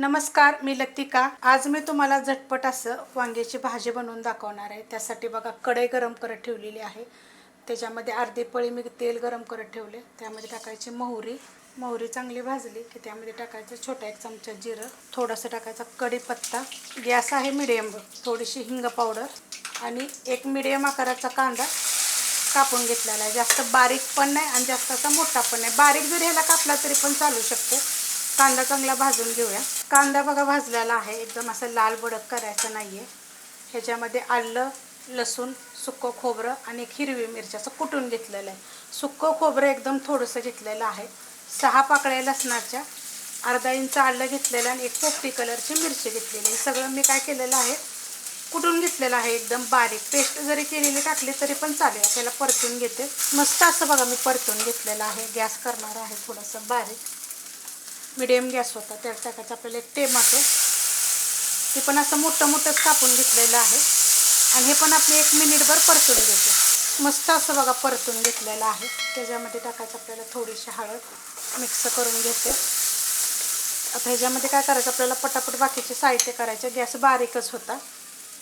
नमस्कार मी लतिका. आज मी तुम्हाला झटपट असं वांग्याची भाजी बनवून दाखवणार आहे. त्यासाठी बघा कढई गरम करत ठेवलेली आहे. त्याच्यामध्ये अर्धी पळी मी तेल गरम करत ठेवले. त्यामध्ये टाकायची मोहरी. मोहरी चांगली भाजली की त्यामध्ये टाकायचं छोटा एक चमचा जिरं. थोडंसं टाकायचा कढीपत्ता. गॅस आहे मिडियम थोडीशी हिंग पावडर आणि एक मिडियम आकाराचा कांदा कापून घेतलेला आहे. जास्त बारीक पण नाही आणि जास्त असा मोठा पण नाही. बारीक जरी ह्याला कापला तरी पण चालू शकतो. कांदा चांगला भाजून घेऊया. कांदा बघा भाजलेला आहे. एकदम असं लाल बडक करायचं नाही आहे ह्याच्यामध्ये आलं लसूण सुक्कं खोबरं आणि एक हिरवी मिरची असं कुटून घेतलेलं आहे. सुक्कं खोबरं एकदम थोडंसं घेतलेलं आहे. सहा पाकळ्या लसणाच्या अर्धा इंच आलं घेतलेलं आणि एक पोपटी कलरची मिरची घेतलेली हे सगळं मी काय केलेलं आहे कुटून घेतलेलं आहे. एकदम बारीक पेस्ट जरी केलेली टाकली तरी पण चालेल. त्याला परतून घेते. मस्त असं बघा मी परतून घेतलेलं आहे. गॅस करणार आहे थोडंसं बारीक. मिडियम गॅस होता त्यात टाकायचं आपल्याला एक टेमाटो. ते पण असं मोठं मोठंच कापून घेतलेलं आहे. आणि हे पण आपले एक मिनिटभर परतून घेते. मस्त असं बघा परतून घेतलेलं आहे. त्याच्यामध्ये टाकायचं आपल्याला थोडीशी हळद मिक्स करून घेते. आता ह्याच्यामध्ये काय करायचं आपल्याला पटापट बाकीचे साहित्य करायचे. गॅस बारीकच होता.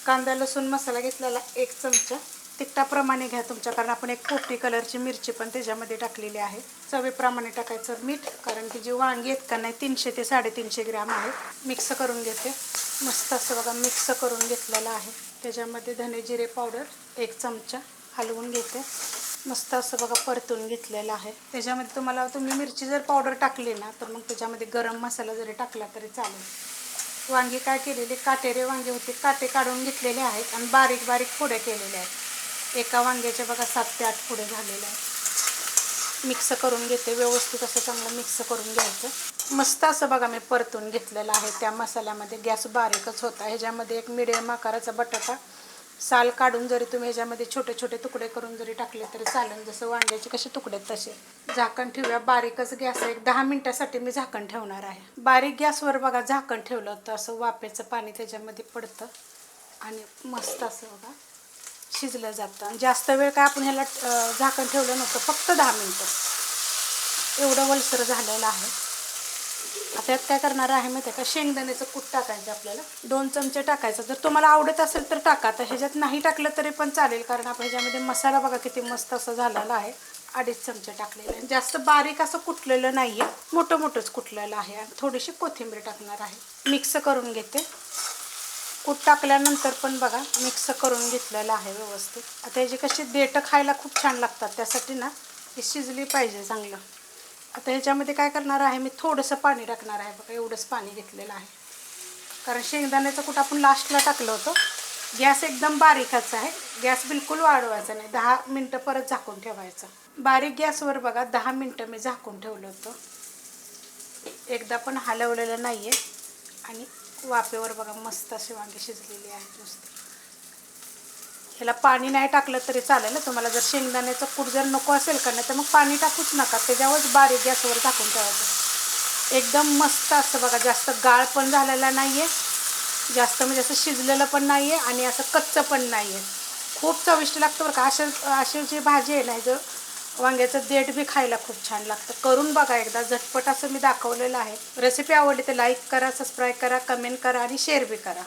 कांदा लसूण मसाला घेतलेला एक चमचा. तिखटाप्रमाणे घ्या तुमच्या कारण आपण एक पोपटी कलरची मिरची पण त्याच्यामध्ये टाकलेली आहे. चवीप्रमाणे टाकायचं मीठ कारण की जी वांगी आहेत का नाही तीनशे ते साडेतीनशे ग्रॅम आहे. मिक्स करून घेते. मस्त असं बघा मिक्स करून घेतलेलं आहे. त्याच्यामध्ये धने जिरे पावडर एक चमचा हलवून घेते. मस्त असं बघा परतून घेतलेलं आहे. त्याच्यामध्ये तुम्हाला तुम्ही मिरची जर पावडर टाकली ना तर मग त्याच्यामध्ये गरम मसाला जरी टाकला तरी चालेल. वांगी काय केलेली काटेरे वांगे होते काटे काढून घेतलेले आहेत आणि बारीक बारीक फोड्या केलेल्या आहेत. एका वांग्याचे बघा सात ते आठ पुढे झालेले आहे मिक्स करून घेते व्यवस्थित असं चांगलं मिक्स करून घ्यायचं. मस्त असं बघा मी परतून घेतलेलं आहे. त्या मसाल्यामध्ये गॅस बारीकच होता. ह्याच्यामध्ये एक मिडियम आकाराचा बटाटा साल काढून जरी तुम्ही ह्याच्यामध्ये छोटे छोटे तुकडे करून जरी टाकले तरी चालेल. जसं वांग्याचे कसे तुकडे तसे. झाकण ठेवूया. बारीकच गॅस एक दहा मिनटासाठी मी झाकण ठेवणार आहे. बारीक गॅसवर बघा झाकण ठेवलं तर असं वाफेचं पाणी त्याच्यामध्ये पडतं. आणि मस्त असं बघा. शिजलं जातं. आणि जास्त वेळ काय आपण ह्याला झाकण ठेवलं नव्हतं फक्त दहा मिनटं. एवढं वलसर झालेलं आहे. आता यात काय करणार आहे माहिती आहे का? शेंगदाण्याचं कूट टाकायचं आपल्याला. दोन चमचे टाकायचं. जर तुम्हाला आवडत असेल तर टाका. तर ह्याच्यात नाही टाकलं तरी पण चालेल कारण आपण ह्याच्यामध्ये मसाला बघा किती मस्त असं झालेला आहे. अडीच चमचे टाकलेले आहे जास्त बारीक असं कुटलेलं नाही आहे मोठं मोठंच कुटलेलं आहे. आणि थोडीशी कोथिंबीर टाकणार आहे. मिक्स करून घेते. कूट टाकल्यानंतर पण बघा मिक्स करून घेतलेलं आहे व्यवस्थित. आता ह्याची कशी देठं खायला खूप छान लागतात त्यासाठी ना ही शिजली पाहिजे चांगलं. आता ह्याच्यामध्ये काय करणार आहे मी थोडंसं पाणी टाकणार आहे. बघा एवढंच पाणी घेतलेलं आहे. कारण शेंगदाण्याचं कुठं आपण लास्टला टाकलं होतं. गॅस एकदम बारीकच आहे. गॅस बिलकुल वाढवायचा नाही. दहा मिनटं परत झाकून ठेवायचं. बारीक गॅसवर बघा दहा मिनटं मी झाकून ठेवलं होतं. एकदा पण हलवलेलं नाही आहे आणि वाफेवर बघा मस्त असे वांगे शिजलेले आहेत मस्त ह्याला पाणी नाही टाकलं तरी चालेल तुम्हाला. जर शेंगदाण्याचं कूट जर नको असेल का नाही तर मग पाणी टाकूच नका. त्याच्यावरच बारीक गॅसवर टाकून ठेवायचं. एकदम मस्त असतं बघा. जास्त गाळ पण झालेला नाही आहे जास्त म्हणजे असं शिजलेलं पण नाही आहे आणि असं कच्चं पण नाही आहे खूप चविष्ट लागतं बरं का. अशा अशी जी भाजी आहे ना जर वांग्याचं देठ बी खायला खूप छान लागतं. करून बघा एकदा झटपट असं मी दाखवलेलं आहे. रेसिपी आवडली तर लाईक करा सबस्क्राईब करा कमेंट करा आणि शेअर बी करा.